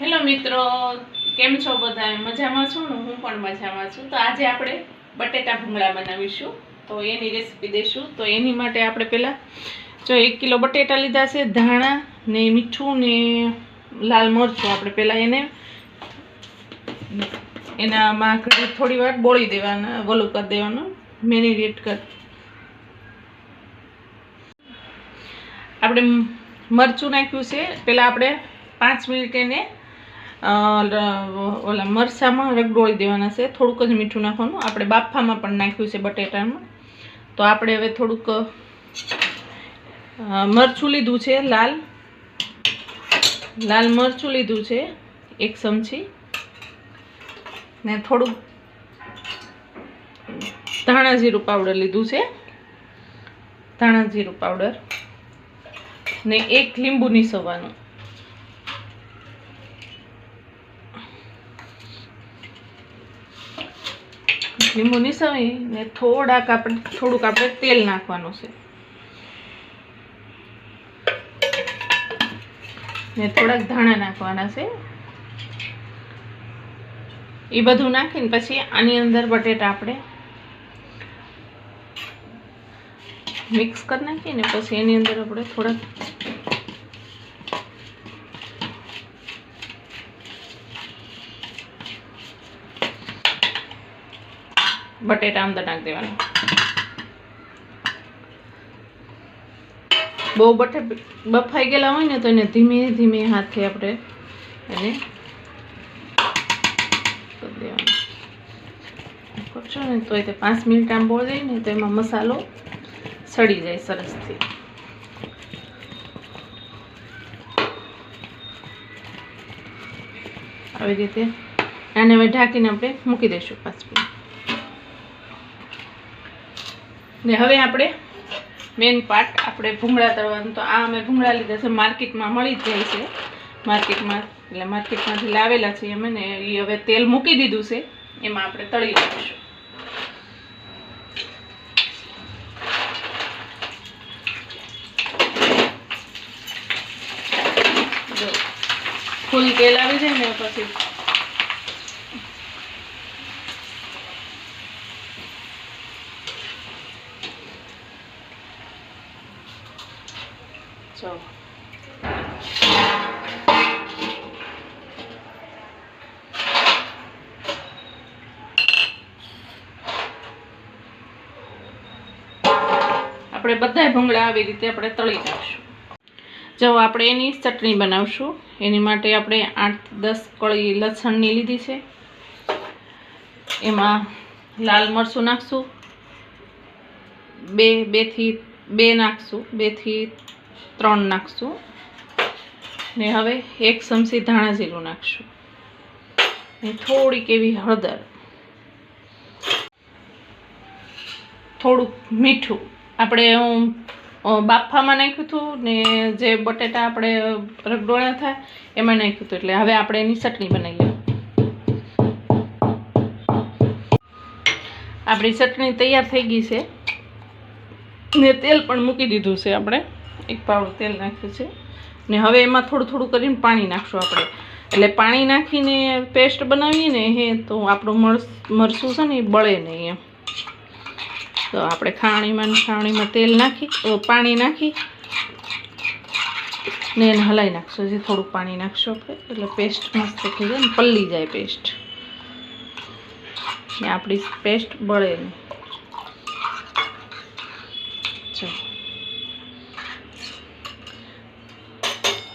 Hello મિત્રો, કેમ છો બધા મજામાં છું ને? હું પણ મજામાં છું. તો આજે આપણે બટેટા ભૂંગળા બનાવીશું. તો એની રેસીપી દઈશું તો એની માટે આપણે પહેલાં જો એક કિલો બટેટા લીધા છે, ધાણા ને મીઠું ને લાલ મરચું. આપણે પહેલાં એને એનામાં થોડી વાર બોળી દેવાના વલું કરી દેવાનું, મેરીનેટ કરી. આપણે મરચું નાખ્યું છે. પહેલાં આપણે પાંચ મિનિટ એને ઓલા મરચામાં રગડોળી દેવાના છે. થોડુંક જ મીઠું નાખવાનું. આપણે બાફામાં પણ નાખ્યું છે બટેટામાં તો આપણે હવે થોડુંક મરચું લીધું છે, લાલ. લાલ મરચું લીધું છે, એક ચમચી. ને થોડુંક ધાણા જીરું પાવડર લીધું છે. ધાણા જીરું પાવડર. ને એક લીંબુ નીસવવાનું લીંબુ નિસળી ને થોડાક આપણે, થોડુંક આપણે તેલ નાખવાનું છે. ને થોડાક ધાણા નાખવાના છે. એ બધું નાખીને પછી આની અંદર બટેટા આપણે મિક્સ કરી નાખીએ ને પછી એની અંદર આપણે થોડાક બટેટા અંદર નાખી દેવાના. બહુ બટે, બફાઈ ગયેલા હોય ને તો એને ધીમે ધીમે હાથે આપણે એને દેવાનું. ને તો તે પાંચ મિનિટ આમ બોળ ને તો એમાં મસાલો સડી જાય સરસથી આવી રીતે આને હવે ઢાંકીને આપણે મૂકી દઈશું પાંચ મિનિટ. ને હવે આપણે મેન પાર્ટ આપણે ભૂંગળા તળવાનું. તો આ અમે ભૂંગળા લીધા છે, માર્કેટમાં મળી જાય છે. માર્કેટમાં, એટલે માર્કેટમાંથી લાવેલા છે અમે ને એ હવે તેલ મૂકી દીધું છે, એમાં આપણે તળી લઈશું ફૂલ તેલ આવી જાય ને, પછી આપણે બધાય ભૂંગળા આવી રીતે આપણે તળી નાખશું જો આપણે એની ચટણી બનાવશું, એની માટે આપણે આઠ દસ કળી લસણની લીધી છે. એમાં લાલ મરચું નાખશું. બે બેથી બે નાખશું બેથી ત્રણ નાખશું. ને હવે એક ચમચી ધાણા જીરું નાખશું. ને થોડીક એવી હળદર. થોડુંક મીઠું. આપણે હું બાફામાં નાખ્યું હતું ને જે બટેટા આપણે રગડોળા થાય, એમાં નાખ્યું હતું. એટલે હવે આપણે એની ચટણી બનાવી લઈએ આપણી ચટણી તૈયાર થઈ ગઈ છે. ને તેલ પણ મૂકી દીધું છે આપણે. એક પાવડું તેલ નાખ્યું છે. ને હવે એમાં થોડું થોડું કરીને પાણી નાખશું આપણે. એટલે પાણી નાખીને પેસ્ટ બનાવીએ ને હે તો આપણું મરસ, મરસું છે ને એ બળે નહીં એમ. તો આપણે ખાણીમાં ખાવણીમાં તેલ નાખી પાણી નાખી ને એને હલાવી નાખશું. હજી થોડું પાણી નાખશું આપણે. એટલે પેસ્ટ મસ્ત થઈ જાય ને, પલ્લી જાય પેસ્ટ. ને આપણી પેસ્ટ બળે નહીં.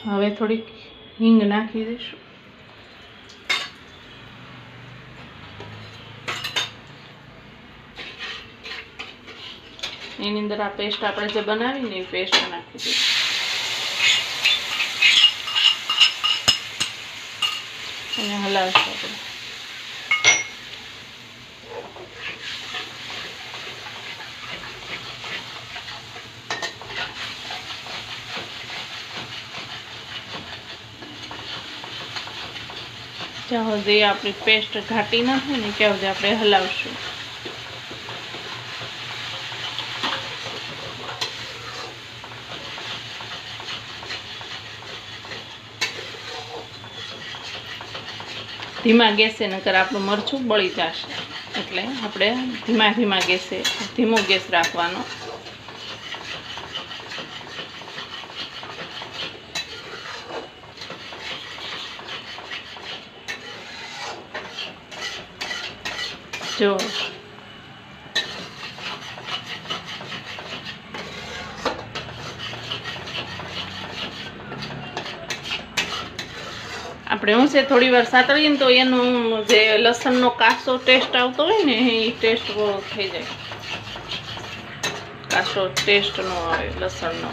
હવે થોડીક હિંગ નાખી દઈશું. એની અંદર આ પેસ્ટ આપણે જે બનાવીને એ પેસ્ટ નાખી દઈએ. અને હલાવશું આપણે. જ્યાં સુધી આપણી પેસ્ટ ઘાટી ના થાય ને ત્યાં સુધી આપણે હલાવશું. ધીમા ગેસે, નકર આપણું મરચું બળી જશે. એટલે આપણે ધીમા ધીમા ગેસે, ધીમો ગેસ રાખવાનો. જો આપણે શું છે, થોડી વાર સાતળીએ તો એનું જે લસણનો કાસો ટેસ્ટ આવતો હોય ને, એ ટેસ્ટ થઈ જાય. કાસો ટેસ્ટ નો આવે, લસણનો.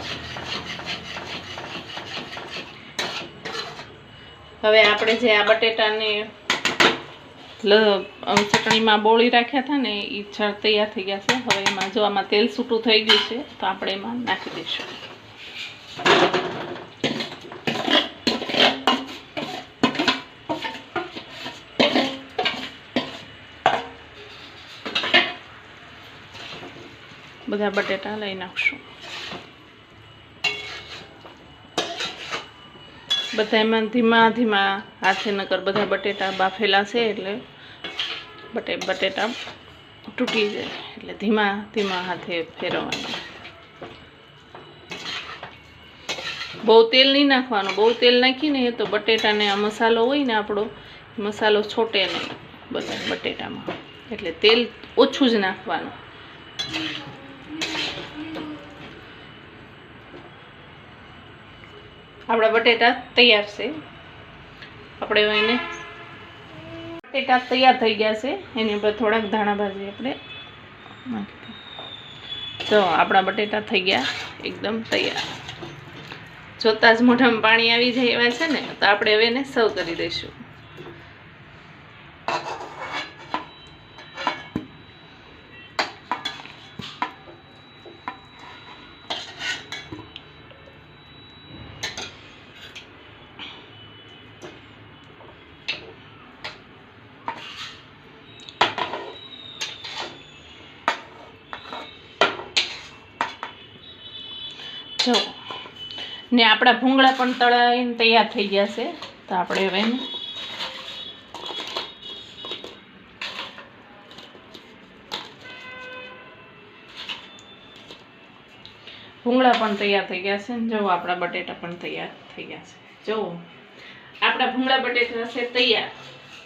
હવે આપણે જે આ બટેટાને ચટણીમાં બોળી રાખ્યા હતા ને એ તૈયાર થઈ ગયા છે. હવે એમાં જો આમાં તેલ છૂટું થઈ ગયું છે, તો આપણે એમાં નાખી દઈશું. બધા બટેટા લઈ નાખશું. બધા એમાં ધીમા ધીમા હાથે નકર બધા બટેટા બાફેલા છે એટલે બટે બટેટા તૂટી જાય એટલે ધીમા ધીમા હાથે ફેરવવાના. બહુ તેલ નહીં નાખવાનું, બહુ તેલ નાખીને તો બટેટાને આ મસાલો હોય ને આપણો મસાલો છોટે નહીં બધા બટેટામાં. એટલે તેલ ઓછું જ નાખવાનું. આપણા બટેટા તૈયાર છે. આપણે એને બટેટા તૈયાર થઈ ગયા છે. એની ઉપર થોડાક ધાણા ભાજી આપણે તો આપણા બટેટા થઈ ગયા એકદમ તૈયાર. જોતાં જ મોઢામાં પાણી આવી જાય એવા છે ને, તો આપણે હવે એને સર્વ કરી દઈશું જો ને આપણા ભૂંગળા પણ તળાઈને તૈયાર થઈ ગયા છે. તો આપણે હવે ભૂંગળા પણ તૈયાર થઈ ગયા છે જો આપણા બટેટા પણ તૈયાર થઈ ગયા છે. જો આપણા ભૂંગળા બટેટા છે તૈયાર.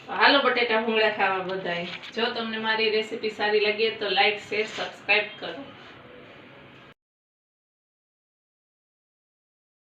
હાલો બટેટા ભૂંગળા ખાવા બધાય. જો તમને મારી રેસીપી સારી લાગી તો લાઈક, શેર, સબસ્ક્રાઈબ કરો.